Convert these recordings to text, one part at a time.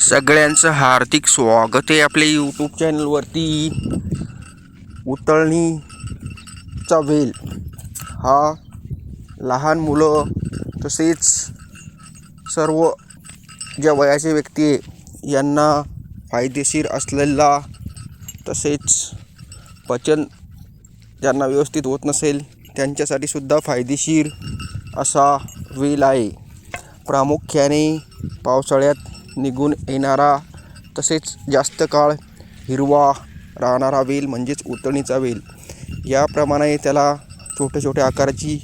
सगळ्यांचं हार्दिक स्वागत आहे आपल्या यूट्यूब चॅनलवरती उतळणीचा वेल. हा लहान मुलं तसेच सर्व ज्या वयाचे व्यक्ती आहे यांना फायदेशीर असलेला तसेच पचन ज्यांना व्यवस्थित होत नसेल त्यांच्यासाठी सुद्धा फायदेशीर असा वेल आहे. प्रामुख्याने पावसाळ्यात निघून येणारा तसेच जास्त काळ हिरवा राहणारा वेल म्हणजेच उतरणीचा वेल. याप्रमाणे त्याला छोट्या छोट्या आकाराची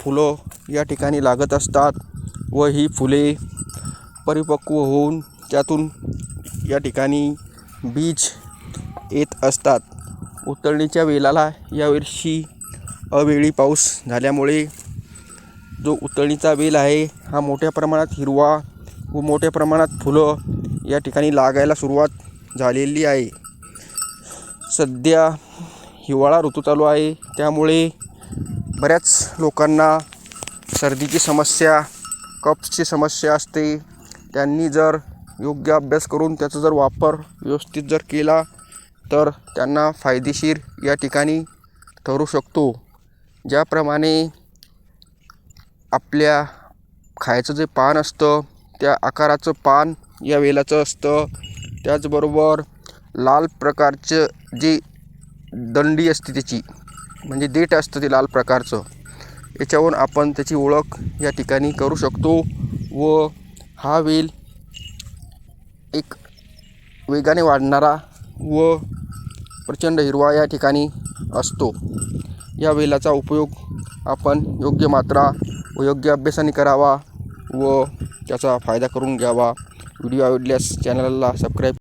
फुलं या ठिकाणी लागत असतात व ही फुले परिपक्व होऊन त्यातून या ठिकाणी बीज येत असतात. उतरणीच्या वेलाला यावर्षी अवेळी पाऊस झाल्यामुळे जो उतरणीचा वेल आहे हा मोठ्या प्रमाणात हिरवा व मोठ्या प्रमाणात फुलं या ठिकाणी लागायला सुरुवात झालेली आहे. सध्या हिवाळा ऋतू चालू आहे. त्यामुळे बऱ्याच लोकांना सर्दीची समस्या कप्सची समस्या असते. त्यांनी जर योग्य अभ्यास करून त्याचा जर वापर व्यवस्थित जर केला तर त्यांना फायदेशीर या ठिकाणी ठरू शकतो. ज्याप्रमाणे आपल्या खायचं जे पान असतं त्या आकाराचं पान या वेलाचं असतं. त्याचबरोबर लाल प्रकारचं जे दंडी असते त्याची म्हणजे देठ असतं ते लाल प्रकारचं याच्यावरून आपण त्याची ओळख या ठिकाणी करू शकतो व हा वेल एक वेगाने वाढणारा व प्रचंड हिरवा या ठिकाणी असतो. या वेलाचा उपयोग आपण योग्य मात्रा व योग्य अभ्यासाने करावा. व त्याचा फायदा करून घ्यावा. व्हिडिओ आवडल्यास चॅनलला सबस्क्राईब